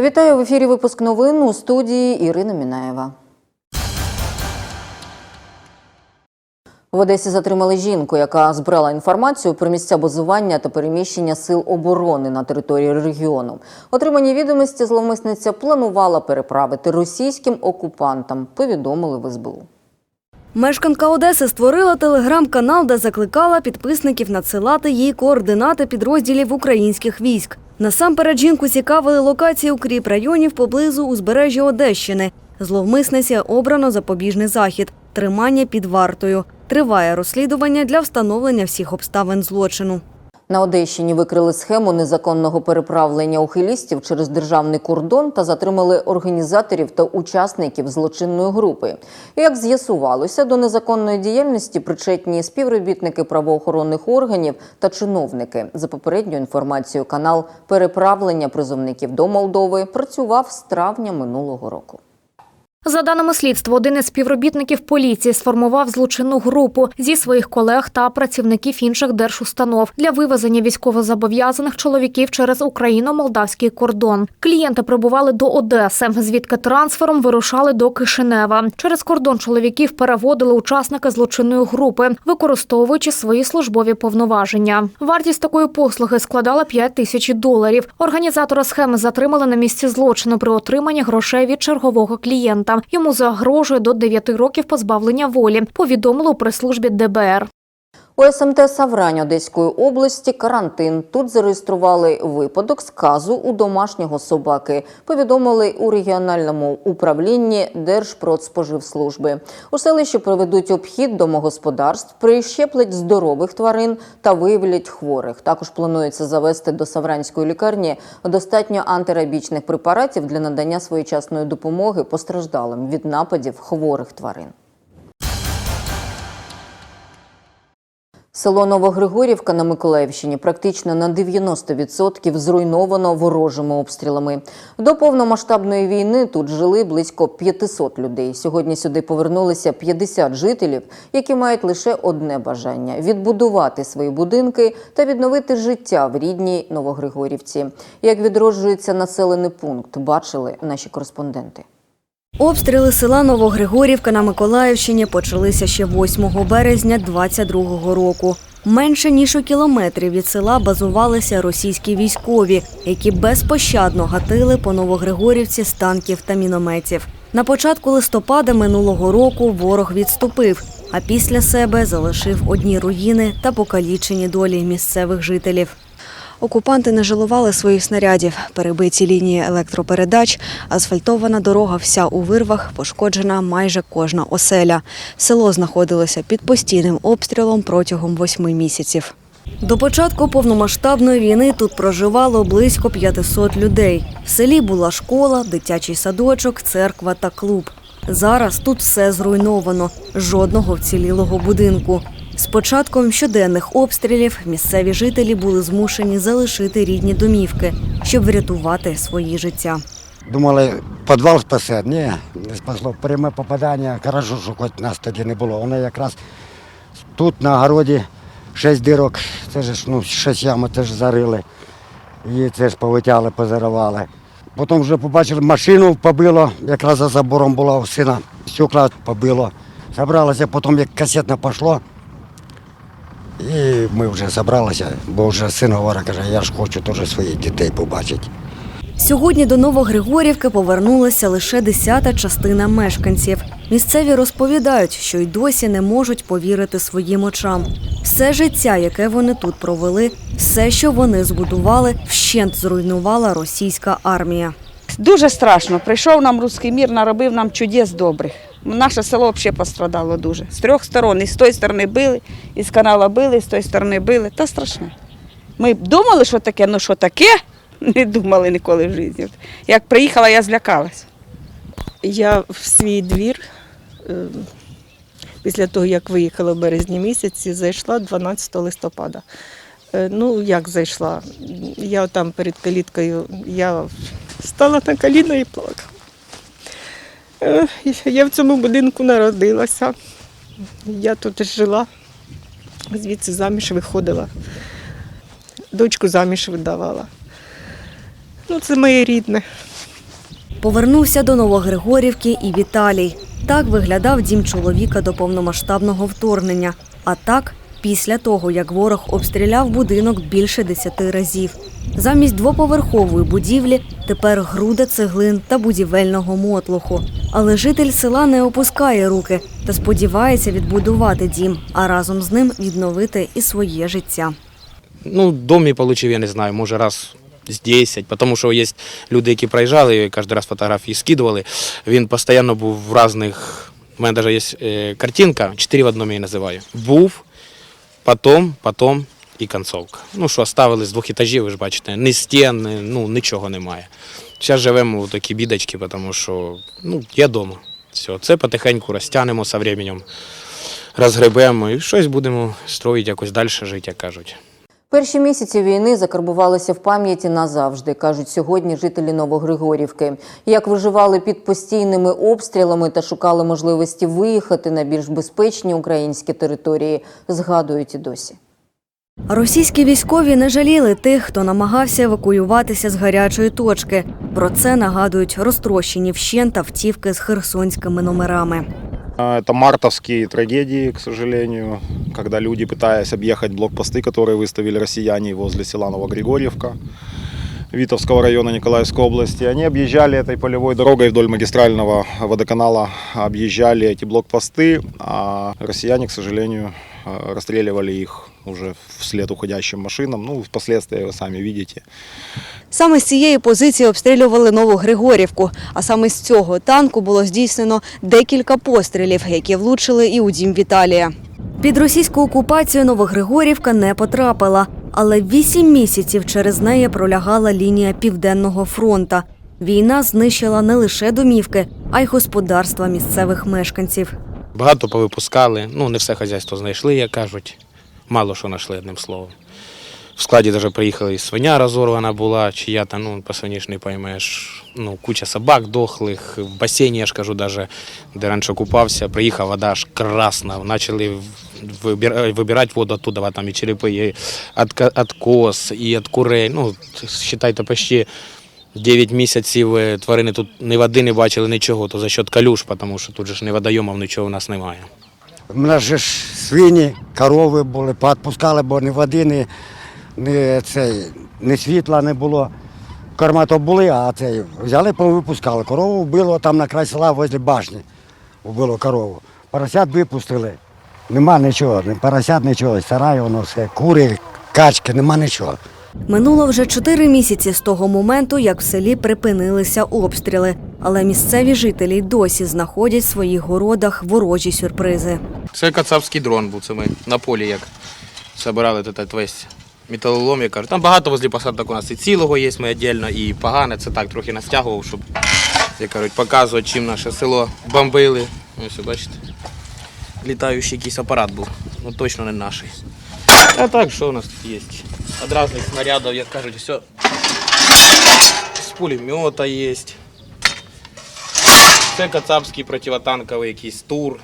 Вітаю в ефірі. Випуск новин у студії Ірина Мінаєва. В Одесі затримали жінку, яка збирала інформацію про місця базування та переміщення сил оборони на території регіону. Отримані відомості зловмисниця планувала переправити російським окупантам. Повідомили в СБУ. Мешканка Одеси створила телеграм-канал, де закликала підписників надсилати їй координати підрозділів українських військ. Насамперед жінку цікавили локації укріп районів поблизу узбережжя Одещини. Зловмисниці обрано запобіжний захід тримання під вартою. Триває розслідування для встановлення всіх обставин злочину. На Одещині викрили схему незаконного переправлення ухилістів через державний кордон та затримали організаторів та учасників злочинної групи. Як з'ясувалося, до незаконної діяльності причетні співробітники правоохоронних органів та чиновники. За попередньою інформацією, канал переправлення призовників до Молдови працював з травня минулого року. За даними слідства, один із співробітників поліції сформував злочинну групу зі своїх колег та працівників інших держустанов для вивезення військовозобов'язаних чоловіків через Україно-молдавський кордон. Клієнти прибували до Одеси, звідки трансфером вирушали до Кишинева. Через кордон чоловіків переводили учасники злочинної групи, використовуючи свої службові повноваження. Вартість такої послуги складала 5 тисяч доларів. Організатора схеми затримали на місці злочину при отриманні грошей від чергового клієнта. Йому загрожує до 9 років позбавлення волі. Повідомило у прес-службі ДБР. У СМТ Саврань Одеської області карантин. Тут зареєстрували випадок сказу у домашнього собаки. Повідомили у регіональному управлінні Держпродспоживслужби. У селищі проведуть обхід домогосподарств, прищеплять здорових тварин та виявлять хворих. Також планується завести до Савранської лікарні достатньо антирабічних препаратів для надання своєчасної допомоги постраждалим від нападів хворих тварин. Село Новогригорівка на Миколаївщині практично на 90% зруйновано ворожими обстрілами. До повномасштабної війни тут жили близько 500 людей. Сьогодні сюди повернулися 50 жителів, які мають лише одне бажання відбудувати свої будинки та відновити життя в рідній Новогригорівці. Як відроджується населений пункт, бачили наші кореспонденти. Обстріли села Новогригорівка на Миколаївщині почалися ще 8 березня 22-го року. Менше ніж у кілометрі від села базувалися російські військові, які безпощадно гатили по Новогригорівці з танків та мінометів. На початку листопада минулого року ворог відступив, а після себе залишив одні руїни та покалічені долі місцевих жителів. Окупанти не жалували своїх снарядів, перебиті лінії електропередач, асфальтована дорога вся у вирвах, пошкоджена майже кожна оселя. Село знаходилося під постійним обстрілом протягом восьми місяців. До початку повномасштабної війни тут проживало близько 500 людей. В селі була школа, дитячий садочок, церква та клуб. Зараз тут все зруйновано, жодного вцілілого будинку. З початком щоденних обстрілів місцеві жителі були змушені залишити рідні домівки, щоб врятувати свої життя. Думали, підвал спасе. Ні, не спасло. Пряме попадання, хорошо, що хоч нас тоді не було. Воно якраз тут на городі шість дирок, це ж ну, шість ям це ж зарили. І це ж повитяли, позаривали. Потім вже побачили, машину побило, якраз за забором була у сина, стекла побило. Забралося, потім як касетне пішло. І ми вже забралися, бо вже син говорить, каже, я ж хочу теж своїх дітей побачити. Сьогодні до Новогригорівки повернулася лише десята частина мешканців. Місцеві розповідають, що й досі не можуть повірити своїм очам. Все життя, яке вони тут провели, все, що вони збудували, вщент зруйнувала російська армія. Дуже страшно. Прийшов нам руський мір, наробив нам чудес добрих. Наше село взагалі пострадало дуже. З трьох сторон. І з тої сторони били, і з канала били, і з тої сторони били. Та страшне. Ми думали, що таке, ну що таке, не думали ніколи в житті. Як приїхала, я злякалась. Я в свій двір е, після того, як виїхала в березні місяці, зайшла 12 листопада. Е, Ну, як зайшла? Я там перед каліткою, я стала на коліна і плакала. Е, Я в цьому будинку народилася. Я тут жила, звідси заміж виходила. Дочку заміж видавала. Ну, це моє рідне. Повернувся до Новогригорівки і Віталій. Так виглядав дім чоловіка до повномасштабного вторгнення. А так, після того, як ворог обстріляв будинок більше десяти разів. Замість двоповерхової будівлі тепер груда цеглин та будівельного мотлуху. Але житель села не опускає руки та сподівається відбудувати дім, а разом з ним відновити і своє життя. Ну, дом я получив, я не знаю, може раз з 10, тому що є люди, які проїжджали, і кожен раз фотографії скидували. Він постійно був в різних. У мене навіть є е, картинка, 4 в одному я називаю. Був, потом, потом і концовка. Ну, що оставили з двох етажів, ви ж бачите, ні стін, ні- ну, нічого немає. Зараз живемо в такі бідочки, тому що ну, я вдома. Все, це потихеньку розтягнемо з часом, розгребемо і щось будемо строїти, якось далі жити, як кажуть. Перші місяці війни закарбувалися в пам'яті назавжди, кажуть сьогодні жителі Новогригорівки. Як виживали під постійними обстрілами та шукали можливості виїхати на більш безпечні українські території, згадують і досі. Російські військові не жаліли тих, хто намагався евакуюватися з гарячої точки. Про це нагадують розтрощені вщент автівки з херсонськими номерами. А, Это мартовские трагедии, к сожалению, когда люди, пытаясь объехать блокпосты, которые выставили россияне возле села Новогригорьевка, Витовского района Николаевской области, они объезжали этой полевой дорогой вдоль магистрального водоканала, объезжали эти блокпосты, а россияне, к сожалению, э, расстреливали их уже вслед уходящим машинам. Ну, впоследствии вы сами видите. Саме з цієї позиції обстрілювали Нову Григорівку. А саме з цього танку було здійснено декілька пострілів, які влучили і у дім Віталія. Під російську окупацію Новогригорівка не потрапила, але вісім місяців через неї пролягала лінія Південного фронта. Війна знищила не лише домівки, а й господарства місцевих мешканців. Багато повипускали, ну не все хазяйство знайшли, як кажуть. Мало що знайшли одним словом. В складі навіть приїхали і свиня розорвана була, чия-то, ну, по свині ж не поймеш. Ну, куча собак дохлих, в басейні, я ж кажу, даже, де раніше купався, приїхав вода аж красна. Почали вибирати воду оттуда, там і черепи, і від, і від курей. Ну, вважайте, почти 9 місяців е, тварини тут ні води не бачили, нічого, то за счет калюш, тому що тут же ж ні водойомів, нічого у нас немає. У нас ж свині, корови були, поотпускали, бо ні води, ні, ні, цей, ні світла не було. Корма то були, а цей взяли, повипускали. Корову вбило там на край села возле башні. Вбило корову. Поросят випустили. Нема нічого, ні поросят нічого, сарай, воно все, кури, качки, нема нічого. Минуло вже чотири місяці з того моменту, як в селі припинилися обстріли. Але місцеві жителі досі знаходять в своїх городах ворожі сюрпризи. Це кацапський дрон був, це ми на полі як збирали весь металолом, я кажу. Там багато возле посадок у нас і цілого є, ми віддільно, і погане, це так трохи настягував, щоб, як кажуть, показувати, чим наше село бомбили. Ось, бачите, літаючий якийсь апарат був, ну точно не наш. А так, що у нас тут є? Від різних снарядів, як кажуть, все. З пулемета є. Це кацапський противотанковий якийсь тур.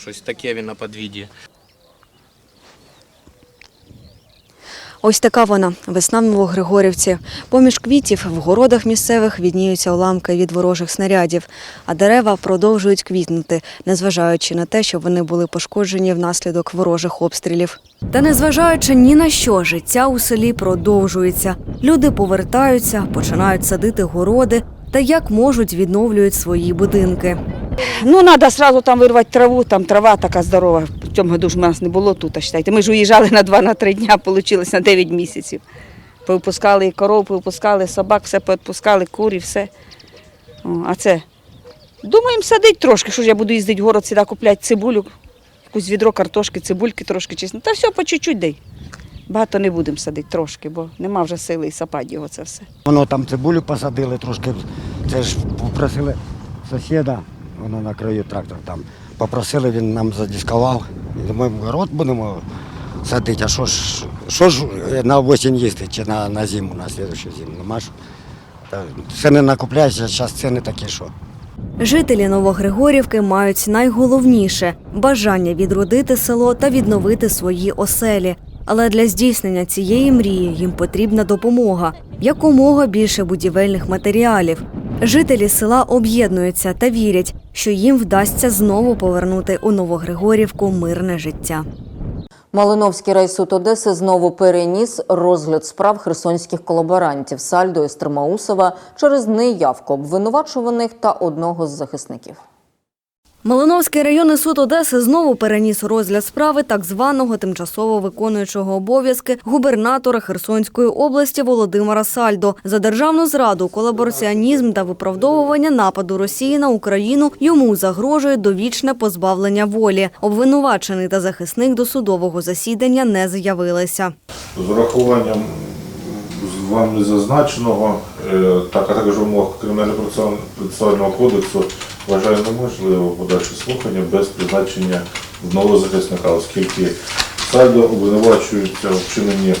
Щось таке він на подвіді. Ось така вона весна в Новогригорівці. Поміж квітів в городах місцевих відніються уламки від ворожих снарядів, а дерева продовжують квітнути, незважаючи на те, що вони були пошкоджені внаслідок ворожих обстрілів. Та незважаючи ні на що, життя у селі продовжується. Люди повертаються, починають садити городи та як можуть відновлюють свої будинки. Ну, треба одразу там вирвати траву, там трава така здорова. В цьому году ж у нас не було тут, а считайте. Ми ж уїжджали на 2-3 дня, вийшло на 9 місяців. Повипускали і коров, повипускали собак, все повипускали, курі, все. О, а це, думаємо, садить трошки, що ж я буду їздити в город сюди купляти цибулю, якусь відро картошки, цибульки трошки чесно. Та все по чуть-чуть дай. Багато не будемо садити трошки, бо нема вже сили і сапати його це все. Воно там цибулю посадили трошки. Це ж попросили сусіда, воно на краю трактор там. Попросили, він нам задіскував. Ми город будемо садити, а що ж, що ж на осінь їсти чи на, на зиму, на слідчу зиму. Нема ж. Та Все не накупляєшся, зараз ціни такі, що. Жителі Новогригорівки мають найголовніше бажання відродити село та відновити свої оселі. Але для здійснення цієї мрії їм потрібна допомога, якомога більше будівельних матеріалів. Жителі села об'єднуються та вірять, що їм вдасться знову повернути у Новогригорівку мирне життя. Малиновський райсуд Одеси знову переніс розгляд справ херсонських колаборантів Сальдо і Стримаусова через неявку обвинувачуваних та одного з захисників. Малиновський районний суд Одеси знову переніс розгляд справи так званого тимчасово виконуючого обов'язки губернатора Херсонської області Володимира Сальдо за державну зраду, колабораціонізм та виправдовування нападу Росії на Україну йому загрожує довічне позбавлення волі. Обвинувачений та захисник до судового засідання не з'явилися. З урахуванням вами зазначеного, е, так, а також вимог Кримінально-процесуального кодексу, вважаю неможливо подальше слухання без призначення нового захисника, оскільки сальдо обвинувачується в вчиненні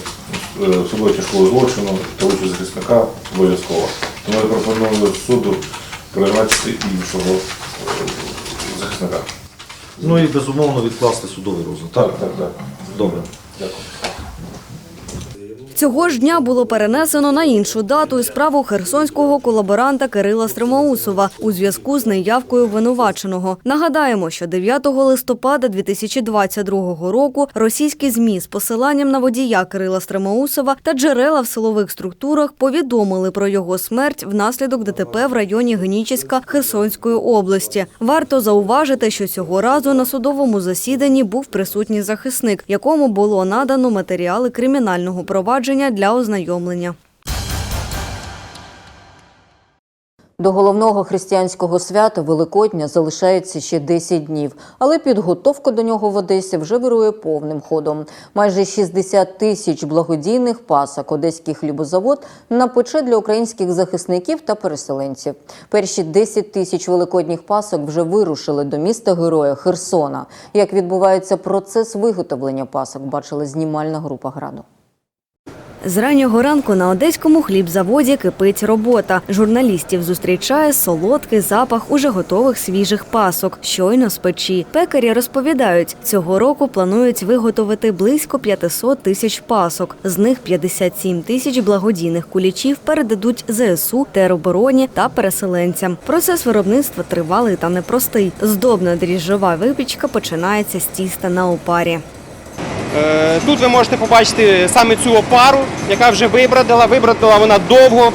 е, особливо тяжкого злочину та участь захисника обов'язково. Тому я пропоную суду призначити іншого е, захисника. Ну і безумовно відкласти судовий розгляд. Так, так, так. Добре. Дякую. Цього ж дня було перенесено на іншу дату і справу херсонського колаборанта Кирила Стримаусова у зв'язку з неявкою обвинуваченого. Нагадаємо, що 9 листопада 2022 року російські змі з посиланням на водія Кирила Стримаусова та джерела в силових структурах повідомили про його смерть внаслідок ДТП в районі Генічеська Херсонської області. Варто зауважити, що цього разу на судовому засіданні був присутній захисник, якому було надано матеріали кримінального провадження для ознайомлення. До головного християнського свята Великодня залишається ще 10 днів, але підготовка до нього в Одесі вже вирує повним ходом. Майже 60 тисяч благодійних пасок одеський хлібозавод напече для українських захисників та переселенців. Перші 10 тисяч великодніх пасок вже вирушили до міста героя Херсона. Як відбувається процес виготовлення пасок, бачила знімальна група граду. З раннього ранку на одеському хлібзаводі кипить робота. Журналістів зустрічає солодкий запах уже готових свіжих пасок, щойно з печі. Пекарі розповідають, цього року планують виготовити близько 500 тисяч пасок. З них 57 тисяч благодійних кулічів передадуть ЗСУ, теробороні та переселенцям. Процес виробництва тривалий та непростий. Здобна дріжджова випічка починається з тіста на опарі. Е, Тут ви можете побачити саме цю опару, яка вже вибродила. Вибродила вона довго,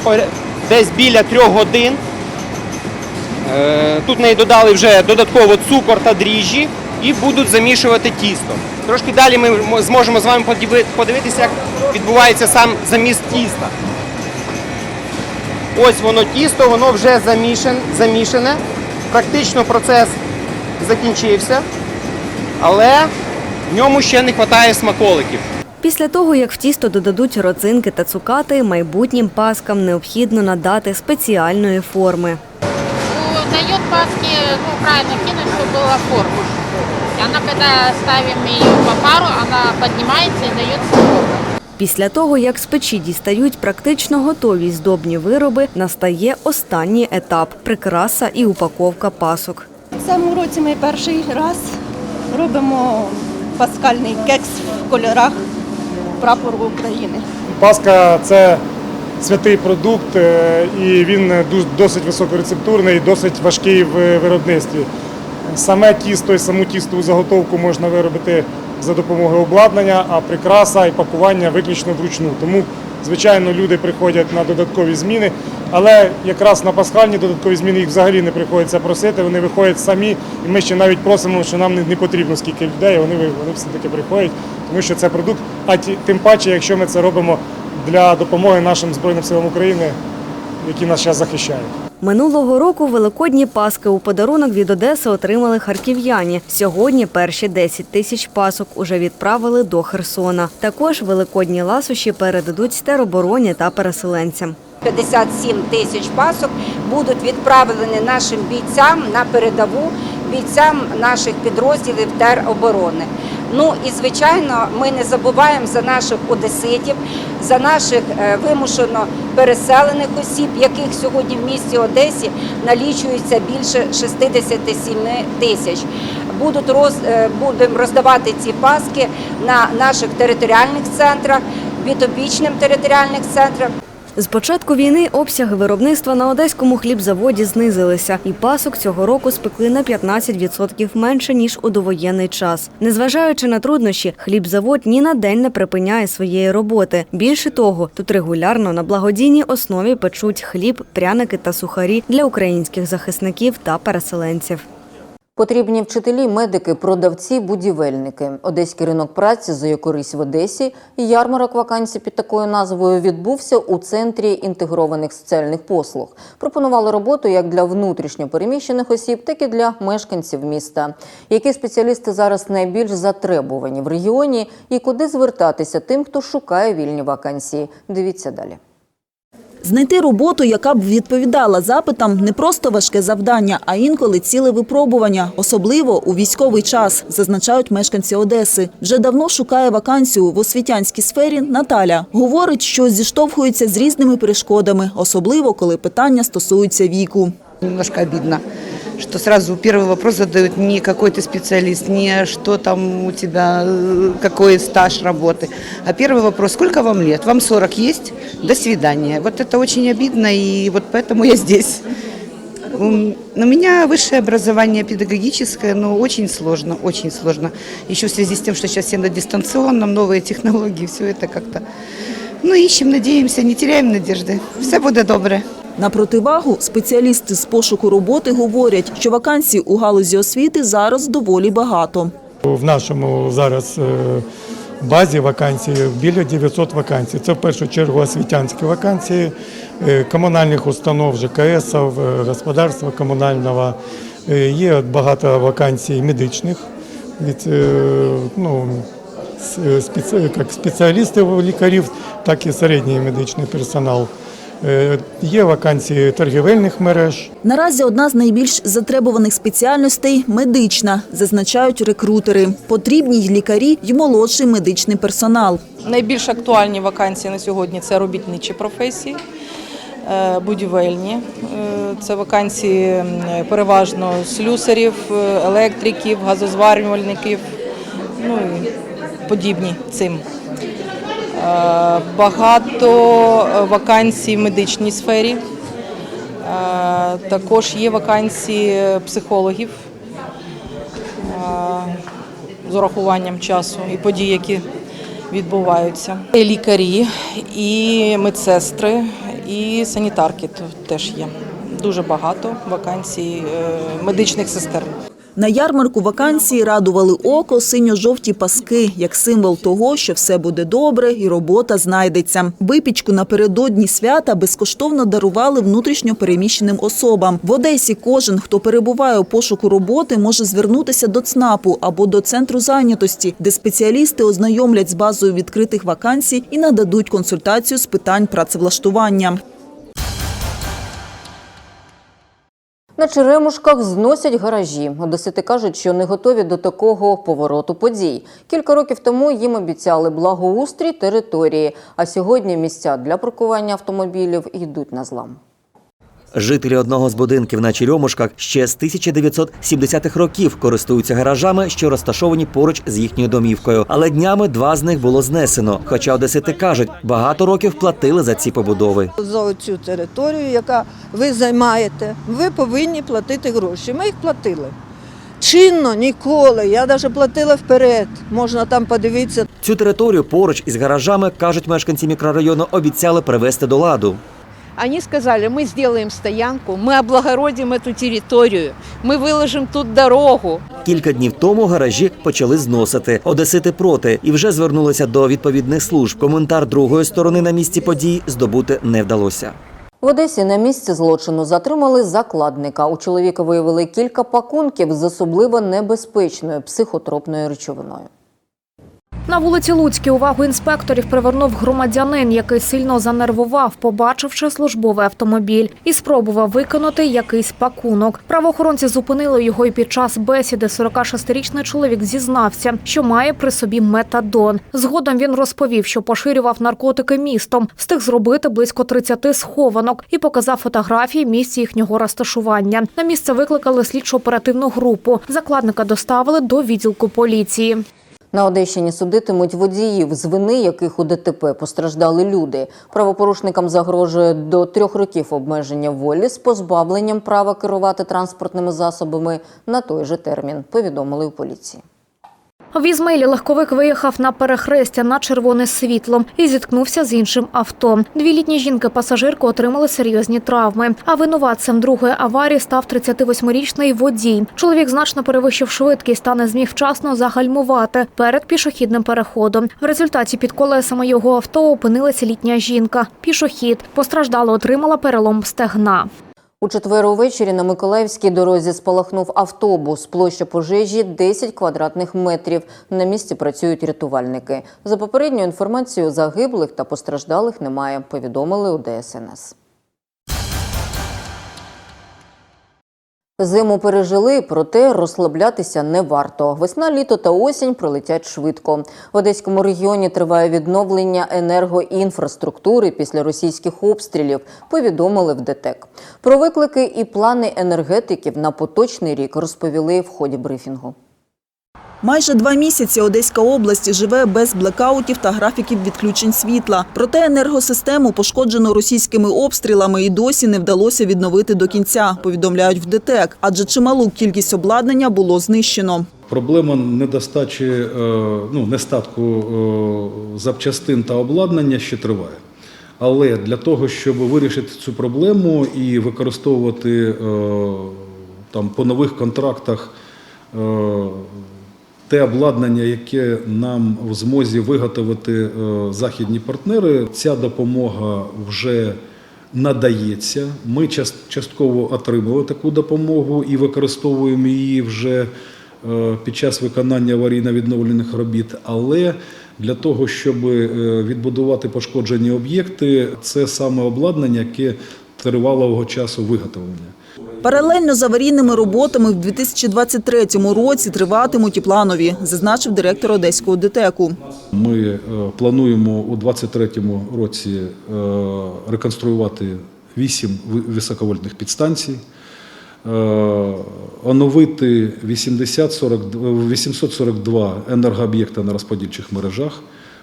десь біля трьох годин. Е, Тут неї додали вже додатково цукор та дріжджі і будуть замішувати тісто. Трошки далі ми зможемо з вами подивитися, як відбувається сам заміст тіста. Ось воно тісто, воно вже замішане. Практично процес закінчився, але в ньому ще не вистачає смаколиків. Після того, як в тісто додадуть родзинки та цукати, майбутнім паскам необхідно надати спеціальної форми. дает паски, ну, правильно кинуть, чтобы была форма. Она, когда ставим ее по пару, она поднимается и дается форма. Після того, як з печі дістають практично готові здобні вироби, настає останній етап прикраса і упаковка пасок. В цьому році ми перший раз робимо паскальний кекс в кольорах прапору України. Паска це святий продукт, е, і він досить високорецептурний, досить важкий в виробництві. Саме тісто і саму тістову заготовку можна виробити за допомогою обладнання, а прикраса і пакування виключно вручну. Тому, звичайно, люди приходять на додаткові зміни, але якраз на пасхальні додаткові зміни їх взагалі не приходиться просити. Вони виходять самі, і ми ще навіть просимо, що нам не потрібно скільки людей. Вони вони все таки приходять, тому що це продукт. А тим паче, якщо ми це робимо для допомоги нашим збройним силам України, які нас зараз захищають. Минулого року великодні паски у подарунок від Одеси отримали харків'яні. Сьогодні перші 10 тисяч пасок уже відправили до Херсона. Також великодні ласощі передадуть теробороні та переселенцям. 57 тисяч пасок будуть відправлені нашим бійцям на передову, бійцям наших підрозділів тероборони. Ну і звичайно, ми не забуваємо за наших одеситів, за наших е, вимушено переселених осіб, яких сьогодні в місті Одесі налічується більше 67 тисяч. Будуть роз, е, будемо роздавати ці паски на наших територіальних центрах, відобічним територіальних центрах. З початку війни обсяги виробництва на одеському хлібзаводі знизилися, і пасок цього року спекли на 15% менше ніж у довоєнний час. Незважаючи на труднощі, хлібзавод ні на день не припиняє своєї роботи. Більше того, тут регулярно на благодійній основі печуть хліб, пряники та сухарі для українських захисників та переселенців. Потрібні вчителі, медики, продавці, будівельники. Одеський ринок праці за якорись в Одесі. Ярмарок вакансій під такою назвою відбувся у центрі інтегрованих соціальних послуг. Пропонували роботу як для внутрішньо переміщених осіб, так і для мешканців міста. Які спеціалісти зараз найбільш затребувані в регіоні і куди звертатися тим, хто шукає вільні вакансії? Дивіться далі. Знайти роботу, яка б відповідала запитам, не просто важке завдання, а інколи ціле випробування, особливо у військовий час, зазначають мешканці Одеси. Вже давно шукає вакансію в освітянській сфері Наталя. Говорить, що зіштовхується з різними перешкодами, особливо коли питання стосуються віку. Немножко обидно, что сразу первый вопрос задают не какой ты специалист, не что там у тебя, э, какой стаж работы, а первый вопрос, сколько вам лет? Вам 40 есть? До свидания. Вот это очень обидно, и вот поэтому я здесь. Ум, У меня высшее образование педагогическое, но очень сложно, очень сложно. Еще в связи с тем, что сейчас все на дистанционном, новые технологии, все это как-то... Ну, ищем, надеемся, не теряем надежды. Все буде добре. На противагу спеціалісти з пошуку роботи говорять, що вакансій у галузі освіти зараз доволі багато. В нашому зараз е, базі вакансій біля 900 вакансій. Це в першу чергу освітянські вакансії, е, комунальних установ, ЖКС, господарства комунального. Е, Є багато вакансій медичних від е, ну, як спеціалістів лікарів, так і середній медичний персонал. Е, Є вакансії торгівельних мереж. Наразі одна з найбільш затребуваних спеціальностей – медична, зазначають рекрутери. Потрібні й лікарі, й молодший медичний персонал. Найбільш актуальні вакансії на сьогодні це робітничі професії, е, будівельні. Е, Це вакансії переважно слюсарів, електриків, газозварювальників, ну і подібні цим. Е, Багато е, вакансій в медичній сфері. Е, Також є вакансії психологів з урахуванням часу і подій, які відбуваються. І лікарі, і медсестри, і санітарки теж є. Дуже багато вакансій медичних сестер. На ярмарку вакансії радували око синьо-жовті паски, як символ того, що все буде добре і робота знайдеться. Випічку напередодні свята безкоштовно дарували внутрішньо переміщеним особам. В Одесі кожен, хто перебуває у пошуку роботи, може звернутися до ЦНАПу або до центру зайнятості, де спеціалісти ознайомлять з базою відкритих вакансій і нададуть консультацію з питань працевлаштування. На Черемушках зносять гаражі. Одесити кажуть, що не готові до такого повороту подій. Кілька років тому їм обіцяли благоустрій території, а сьогодні місця для паркування автомобілів йдуть на злам. Жителі одного з будинків на Черемушках ще з 1970-х років користуються гаражами, що розташовані поруч з їхньою домівкою. Але днями два з них було знесено. Хоча одесити кажуть, багато років платили за ці побудови. За цю територію, яка ви займаєте, ви повинні платити гроші. Ми їх платили. Чинно ніколи. Я навіть платила вперед. Можна там подивитися. Цю територію поруч із гаражами кажуть мешканці мікрорайону, обіцяли привести до ладу. Они сказали, мы сделаем стоянку, мы облагородим эту территорию, мы выложим тут дорогу. Кілька днів тому гаражі почали зносити. Одесити проти і вже звернулися до відповідних служб. Коментар другої сторони на місці подій здобути не вдалося. В Одесі на місці злочину затримали закладника. У чоловіка виявили кілька пакунків з особливо небезпечною психотропною речовиною. На вулиці Луцькій увагу інспекторів привернув громадянин, який сильно занервував, побачивши службовий автомобіль, і спробував виконати якийсь пакунок. Правоохоронці зупинили його і під час бесіди 46-річний чоловік зізнався, що має при собі метадон. Згодом він розповів, що поширював наркотики містом, встиг зробити близько 30 схованок і показав фотографії місць їхнього розташування. На місце викликали слідчо оперативну групу. Закладника доставили до відділку поліції. На Одещині судитимуть водіїв, з вини яких у ДТП постраждали люди. Правопорушникам загрожує до трьох років обмеження волі з позбавленням права керувати транспортними засобами на той же термін, повідомили у поліції. В Ізмаїлі легковик виїхав на перехрестя на червоне світло і зіткнувся з іншим авто. Дві літні жінки-пасажирки отримали серйозні травми. А винуватцем другої аварії став 38-річний водій. Чоловік значно перевищив швидкість та не зміг вчасно загальмувати перед пішохідним переходом. В результаті під колесами його авто опинилася літня жінка. Пішохід постраждала, отримала перелом стегна. У четвер увечері на Миколаївській дорозі спалахнув автобус. Площа пожежі 10 квадратних метрів. На місці працюють рятувальники. За попередньою інформацією, загиблих та постраждалих немає, повідомили у ДСНС. Зиму пережили, проте розслаблятися не варто. Весна, літо та осінь пролетять швидко. В Одеському регіоні триває відновлення енергоінфраструктури після російських обстрілів, повідомили в ДТЕК. Про виклики і плани енергетиків на поточний рік розповіли в ході брифінгу. Майже два місяці Одеська область живе без блекаутів та графіків відключень світла. Проте енергосистему, пошкоджену російськими обстрілами, і досі не вдалося відновити до кінця, повідомляють в ДТЕК, адже чималу кількість обладнання було знищено. Проблема недостачі е, ну, нестатку е, запчастин та обладнання ще триває. Але для того, щоб вирішити цю проблему і використовувати е, там, по нових контрактах те обладнання, яке нам в змозі виготовити е, західні партнери, ця допомога вже надається. Ми частково отримали таку допомогу і використовуємо її вже е, під час виконання аварійно-відновлених робіт. Але для того, щоб е, відбудувати пошкоджені об'єкти, це саме обладнання, яке тривалого часу виготовлення. Паралельно з аварійними роботами в 2023 році триватимуть і планові, зазначив директор Одеського ДТЕКу. Ми е, плануємо у 2023 році е, реконструювати 8 ви- високовольтних підстанцій, е, оновити 80 42 842 енергооб'єкти на розподільчих мережах,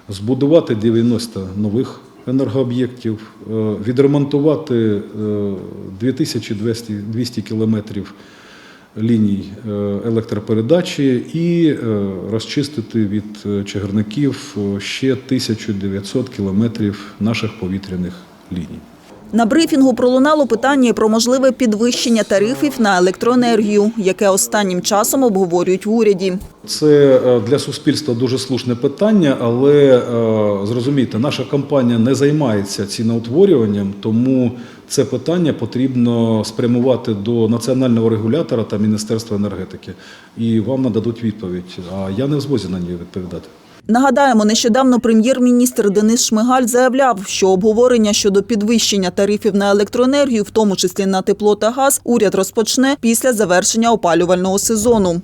збудувати 90 нових енергооб'єктів, е, відремонтувати е, 2200 200 кілометрів ліній е, електропередачі і е, розчистити від е, чагарників е, ще 1900 кілометрів наших повітряних ліній. На брифінгу пролунало питання про можливе підвищення тарифів на електроенергію, яке останнім часом обговорюють в уряді. Це е, для суспільства дуже слушне питання, але е, зрозумійте, наша компанія не займається ціноутворюванням, тому це питання потрібно спрямувати до національного регулятора та Міністерства енергетики, і вам нададуть відповідь. А я не в змозі на неї відповідати. Нагадаємо, нещодавно прем'єр-міністр Денис Шмигаль заявляв, що обговорення щодо підвищення тарифів на електроенергію, в тому числі на тепло та газ, уряд розпочне після завершення опалювального сезону.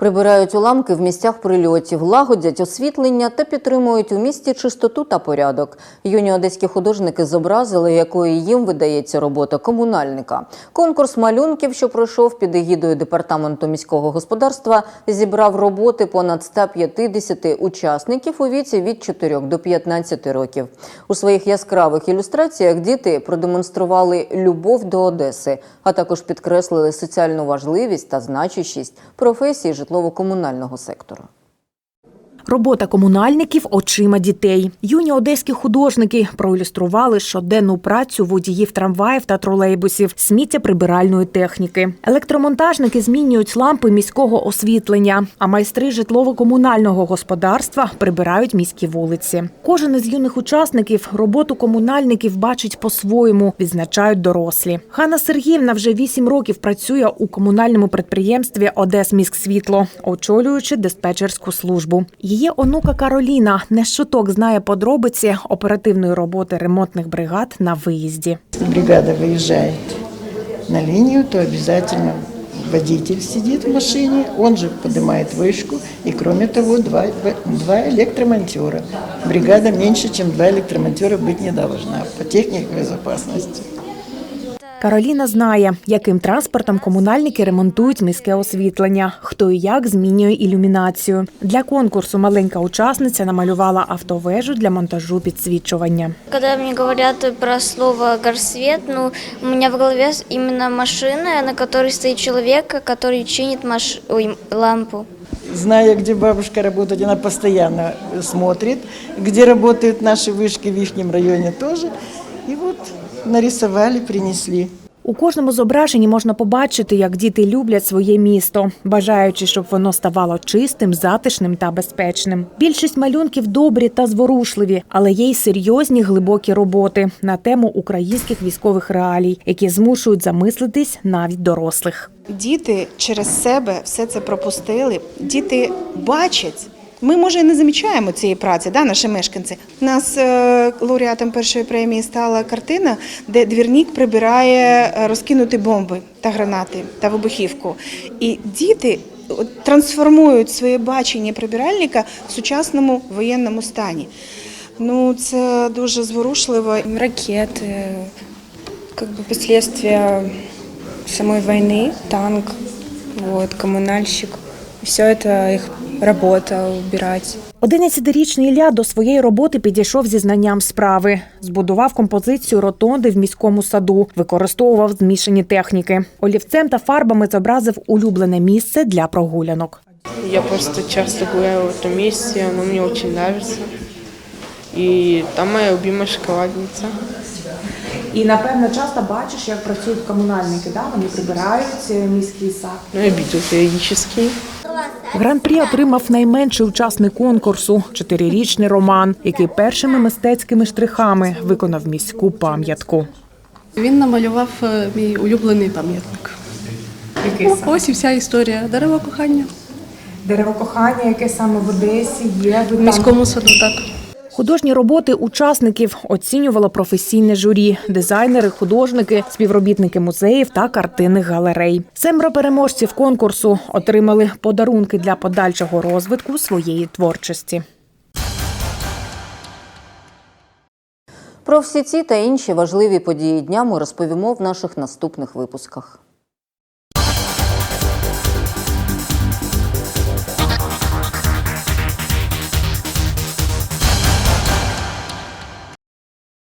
Прибирають уламки в місцях прильотів, лагодять освітлення та підтримують у місті чистоту та порядок. Юні одеські художники зобразили, якою їм видається робота комунальника. Конкурс малюнків, що пройшов під егідою департаменту міського господарства, зібрав роботи понад 150 учасників у віці від 4 до 15 років. У своїх яскравих ілюстраціях діти продемонстрували любов до Одеси, а також підкреслили соціальну важливість та значущість професії житлово-комунального сектору. Робота комунальників очима дітей. Юні одеські художники проілюстрували щоденну працю водіїв трамваїв та тролейбусів, сміттєприбиральної техніки. Електромонтажники змінюють лампи міського освітлення, а майстри житлово-комунального господарства прибирають міські вулиці. Кожен із юних учасників роботу комунальників бачить по-своєму, відзначають дорослі. Хана Сергіївна вже вісім років працює у комунальному підприємстві Одесміськсвітло, очолюючи диспетчерську службу. Її онука Кароліна не щуток знає подробиці оперативної роботи ремонтних бригад на виїзді. бригада выезжает на линию, то обязательно водитель сидит в машине, он же поднимает вышку, и кроме того два, два электромонтера. Бригада меньше, чем два электромонтера быть не должна по технике безопасности. Кароліна знає, яким транспортом комунальники ремонтують міське освітлення, хто і як змінює ілюмінацію. Для конкурсу маленька учасниця намалювала автовежу для монтажу підсвічування. Когда мне говорят про слово горсвет, ну, у меня в голове именно машина, на которой стоит человек, который чинит маш... Ой, лампу. Зная, где бабушка работает, она постоянно смотрит, где работают наши вышки в их районе тоже. И вот нарисовали, принесли. У кожному зображенні можна побачити, як діти люблять своє місто, бажаючи, щоб воно ставало чистим, затишним та безпечним. Більшість малюнків добрі та зворушливі, але є й серйозні глибокі роботи на тему українських військових реалій, які змушують замислитись навіть дорослих. Діти через себе все це пропустили. Діти бачать. Ми, може, і не замічаємо цієї праці, да, наші мешканці. У нас е, лауреатом першої премії стала картина, де двірник прибирає е, розкинуті бомби та гранати та вибухівку. І діти от, трансформують своє бачення прибиральника в сучасному воєнному стані. Ну, це дуже зворушливо. Ракеты, как бы последствия самой войны, танк, вот, коммунальщик. Все это их работа убирать. 11-річний Ілля до своєї роботи підійшов зі знанням справи. Збудував композицію ротонди в міському саду, використовував змішані техніки. Олівцем та фарбами зобразив улюблене місце для прогулянок. Я просто часто гуляю в этом месте, оно мне очень нравится. И там моя любимая шоколадница. І напевно часто бачиш, як працюють комунальники. Да? Вони прибирають міський сад. Ну, периодически. Гран-прі отримав найменший учасник конкурсу чотирирічний Роман, який першими мистецькими штрихами виконав міську пам'ятку. Він намалював е, мій улюблений пам'ятник. Який Ось і вся історія. Дерево кохання. Дерево кохання, яке саме в Одесі є В міському саду, так. Художні роботи учасників оцінювало професійне журі, дизайнери, художники, співробітники музеїв та картинних галерей. Семеро переможців конкурсу отримали подарунки для подальшого розвитку своєї творчості. Про всі ці та інші важливі події дня ми розповімо в наших наступних випусках.